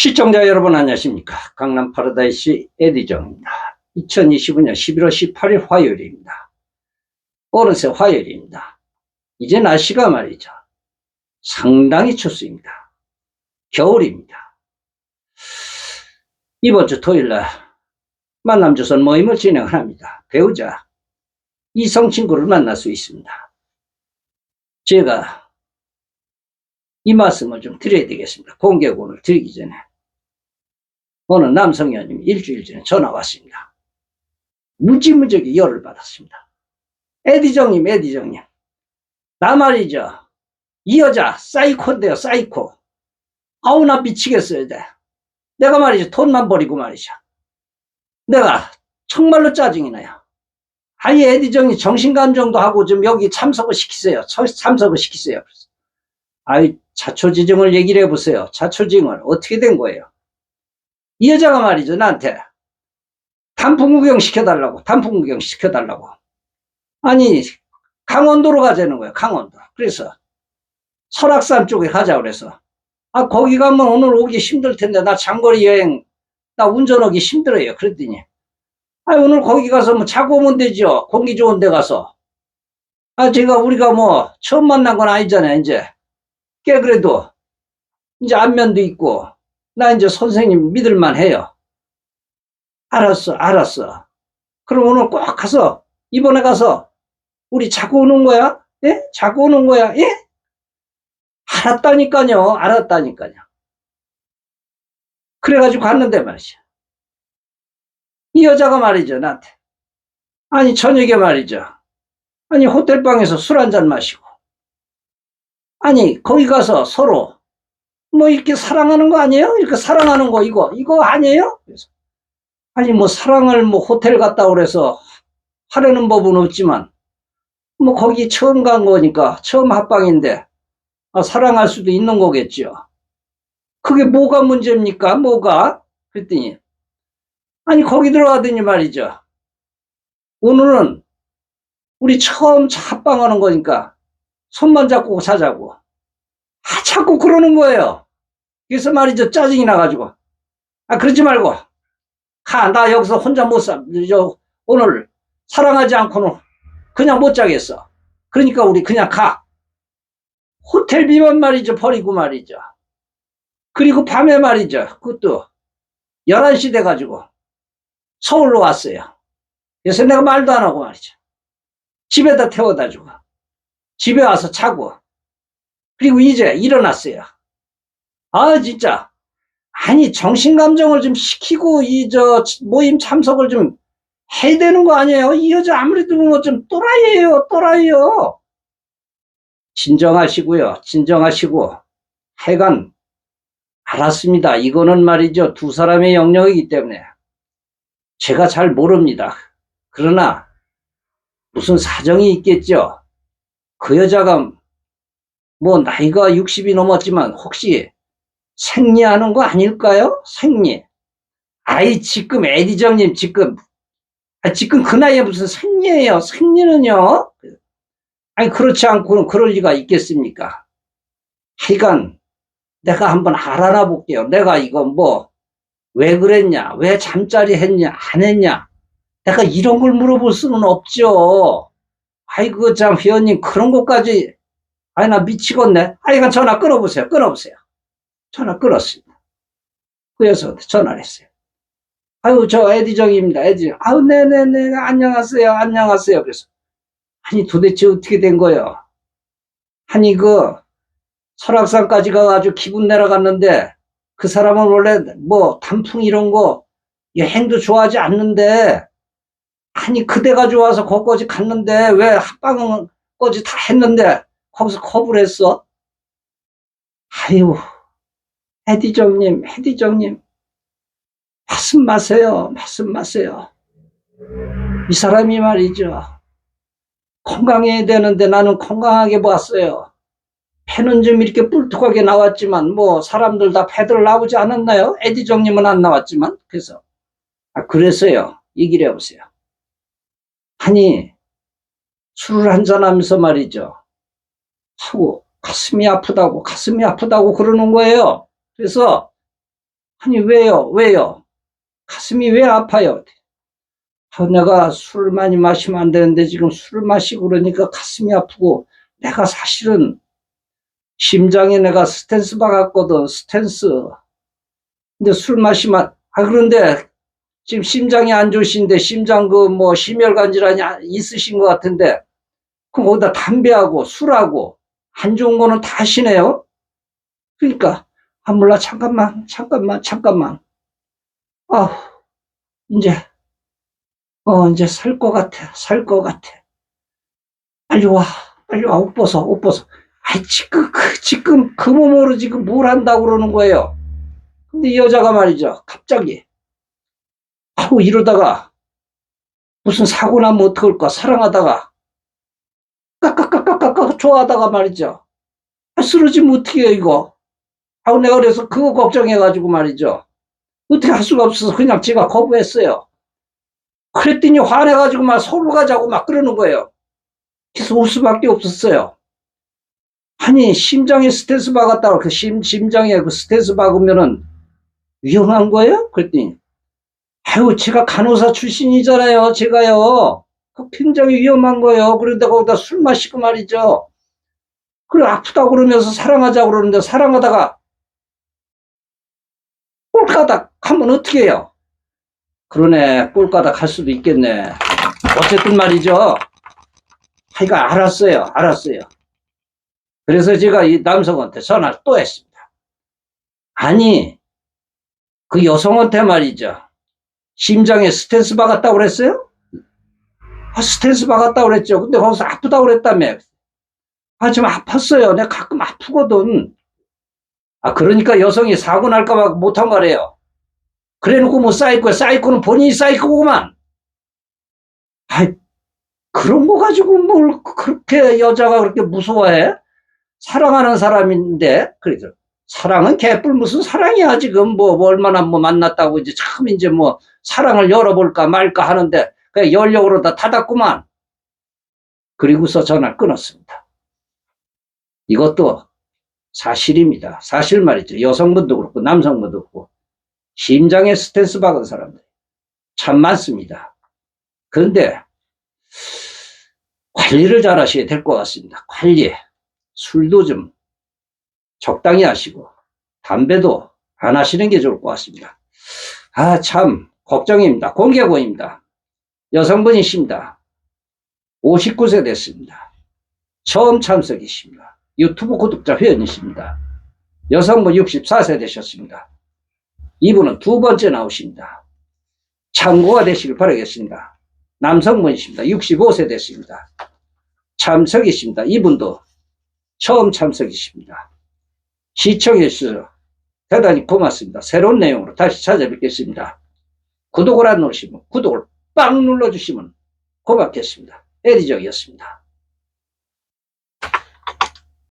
시청자 여러분 안녕하십니까. 강남 파라다이스 에디정입니다. 2025년 11월 18일 화요일입니다. 어느새 화요일입니다. 이제 날씨가 말이죠. 상당히 춥습니다. 겨울입니다. 이번 주 토요일날 만남조선 모임을 진행을 합니다. 배우자 이성 친구를 만날 수 있습니다. 제가 이 말씀을 좀 드려야 되겠습니다. 공개군을 드리기 전에. 어느 남성 의원님이 일주일 전에 전화 왔습니다. 무지무지하게 열을 받았습니다. 에디정님, 에디정님. 나 말이죠. 이 여자 사이코인데요, 사이코. 아우, 나 미치겠어요, 돼. 내가 말이죠. 돈만 버리고 말이죠. 내가 정말로 짜증이 나요. 아예 에디정이 정신감정도 하고 좀 여기 참석을 시키세요. 참- 참석을 시키세요. 아이, 자초지정을 얘기를 해보세요. 자초지정을 어떻게 된 거예요? 이 여자가 말이죠, 나한테. 단풍 구경 시켜달라고, 단풍 구경 시켜달라고. 아니, 강원도로 가자는 거예요, 강원도. 그래서, 설악산 쪽에 가자 그래서. 아, 거기 가면 오늘 오기 힘들 텐데, 나 장거리 여행, 나 운전하기 힘들어요. 그랬더니, 아, 오늘 거기 가서 뭐 자고 오면 되죠. 공기 좋은 데 가서. 아, 제가 우리가 뭐, 처음 만난 건 아니잖아요, 이제. 꽤 그래도, 이제 안면도 있고, 나 이제 선생님 믿을만 해요. 알았어, 알았어. 그럼 오늘 꼭 가서, 이번에 가서, 우리 자고 오는 거야? 예? 자고 오는 거야? 예? 알았다니까요, 알았다니까요. 그래가지고 갔는데 말이죠. 이 여자가 말이죠, 나한테. 아니, 저녁에 말이죠. 아니, 호텔방에서 술 한 잔 마시고. 아니, 거기 가서 서로 뭐 이렇게 사랑하는 거 아니에요? 이렇게 사랑하는 거 이거 이거 아니에요? 그래서 아니 뭐 사랑을 뭐 호텔 갔다 오래서 하려는 법은 없지만 뭐 거기 처음 간 거니까 처음 합방인데 아, 사랑할 수도 있는 거겠죠. 그게 뭐가 문제입니까? 뭐가? 그랬더니 아니 거기 들어가더니 말이죠. 오늘은 우리 처음 합방하는 거니까 손만 잡고 자자고. 아, 자꾸 그러는 거예요. 그래서 말이죠. 짜증이 나가지고. 아, 그러지 말고. 가, 나 여기서 혼자 못 사, 저, 오늘 사랑하지 않고는 그냥 못 자겠어. 그러니까 우리 그냥 가. 호텔비만 말이죠. 버리고 말이죠. 그리고 밤에 말이죠. 그것도 11시 돼가지고 서울로 왔어요. 그래서 내가 말도 안 하고 말이죠. 집에다 태워다 주고. 집에 와서 자고. 그리고 이제 일어났어요. 아, 진짜. 아니, 정신 감정을 좀 시키고, 이, 저, 모임 참석을 좀 해야 되는 거 아니에요? 이 여자 아무래도 뭐좀 또라이예요, 또라이요. 진정하시고요, 진정하시고. 하여간, 알았습니다. 이거는 말이죠. 두 사람의 영역이기 때문에. 제가 잘 모릅니다. 그러나, 무슨 사정이 있겠죠. 그 여자가 뭐 나이가 60이 넘었지만 혹시 생리하는 거 아닐까요? 생리. 아이 지금 에디정님 지금 아, 지금 그 나이에 무슨 생리예요? 생리는요? 아니 그렇지 않고는 그럴 리가 있겠습니까? 하여간 내가 한번 알아나 볼게요. 내가 이거 뭐왜 그랬냐? 왜 잠자리 했냐? 안 했냐? 내가 이런 걸 물어볼 수는 없죠. 아이고 참 회원님 그런 것까지 아이 나 미치겠네. 아이가 전화 끊어보세요. 끊어보세요. 전화 끊었습니다. 그래서 전화를 했어요. 아유 저 에디정입니다. 에디정. 아유 네네네 안녕하세요. 안녕하세요. 그래서 아니 도대체 어떻게 된 거예요? 아니 그 설악산까지 가가지고 기분 내려갔는데 그 사람은 원래 뭐 단풍 이런 거 여행도 좋아하지 않는데 아니 그대가 좋아서 거기까지 갔는데 왜 합방까지 다 했는데 거기서 컵을 했어? 아유 해디정님 해디정님. 말씀 마세요 말씀 마세요. 이 사람이 말이죠. 건강해야 되는데 나는 건강하게 봤어요. 패는 좀 이렇게 뿔뚝하게 나왔지만 뭐 사람들 다 패들 나오지 않았나요? 에디정님은 안 나왔지만 그래서. 아 그래서요. 얘기를 해보세요. 아니, 술을 한잔하면서 말이죠. 하고, 가슴이 아프다고, 가슴이 아프다고 그러는 거예요. 그래서, 아니, 왜요? 왜요? 가슴이 왜 아파요? 아, 내가 술을 많이 마시면 안 되는데 지금 술을 마시고 그러니까 가슴이 아프고 내가 사실은 심장에 내가 스탠스 박았거든, 스탠스. 근데 술 마시면, 아, 그런데 지금 심장이 안 좋으신데 심장 그 뭐 심혈관 질환이 아- 있으신 것 같은데 그럼 거기다 담배하고 술하고 안 좋은 거는 다 하시네요. 그러니까 아 몰라. 잠깐만 잠깐만 잠깐만. 아 이제 어 이제 살 것 같아 살 것 같아. 빨리 와 빨리 와. 옷 벗어 옷 벗어. 아 지금 그 지금 그 몸으로 지금 뭘 한다고 그러는 거예요? 근데 이 여자가 말이죠. 갑자기. 아우 이러다가 무슨 사고 나면 어떡할까 사랑하다가. 까까까까까까 좋아하다가 말이죠. 아, 쓰러지면 어떻게 해요 이거 아우 내가 그래서 그거 걱정해가지고 말이죠 어떻게 할 수가 없어서 그냥 제가 거부했어요 그랬더니 화내가지고 막 서울 가자고 막 그러는 거예요 그래서 올 수밖에 없었어요 아니 심장에 스트레스 박았다고 그 심, 심장에 그 스트레스 박으면은 위험한 거예요? 그랬더니 아유, 제가 간호사 출신이잖아요, 제가요. 그 굉장히 위험한 거예요. 그런데 거기다 술 마시고 말이죠. 그래, 아프다고 그러면서 사랑하자고 그러는데 사랑하다가 꼴까닥 하면 어떻게 해요? 그러네, 꼴까닥 할 수도 있겠네. 어쨌든 말이죠. 하여간 알았어요, 알았어요. 그래서 제가 이 남성한테 전화를 또 했습니다. 아니, 그 여성한테 말이죠. 심장에 스탠스 박았다고 그랬어요? 아, 스탠스 박았다고 그랬죠. 근데 거기서 아프다고 그랬다며. 아, 좀 아팠어요. 내가 가끔 아프거든. 아, 그러니까 여성이 사고 날까봐 못한 거래요. 그래 놓고 뭐 사이코야. 사이코는 본인이 사이코구만. 아, 그런 거 가지고 뭘 그렇게 여자가 그렇게 무서워해? 사랑하는 사람인데, 그래서 사랑은 개뿔 무슨 사랑이야 지금 뭐, 뭐 얼마나 뭐 만났다고 이제 참 이제 뭐 사랑을 열어볼까 말까 하는데 그 열려고 다 닫았구만. 그리고서 전화를 끊었습니다. 이것도 사실입니다. 사실 말이죠. 여성분도 그렇고 남성분도 그렇고 심장에 스트레스 박은 사람들 참 많습니다. 그런데 관리를 잘 하셔야 될 것 같습니다. 관리. 술도 좀 적당히 하시고 담배도 안 하시는 게 좋을 것 같습니다. 아, 참 걱정입니다. 공개고입니다. 여성분이십니다. 59세 됐습니다. 처음 참석이십니다. 유튜브 구독자 회원이십니다. 여성분 64세 되셨습니다. 이분은 두 번째 나오십니다. 참고가 되시길 바라겠습니다. 남성분이십니다. 65세 됐습니다. 참석이십니다. 이분도 처음 참석이십니다. 시청해주셔서 대단히 고맙습니다. 새로운 내용으로 다시 찾아뵙겠습니다. 구독을 안 누르시면 구독을 빵 눌러주시면 고맙겠습니다. 에디적이었습니다.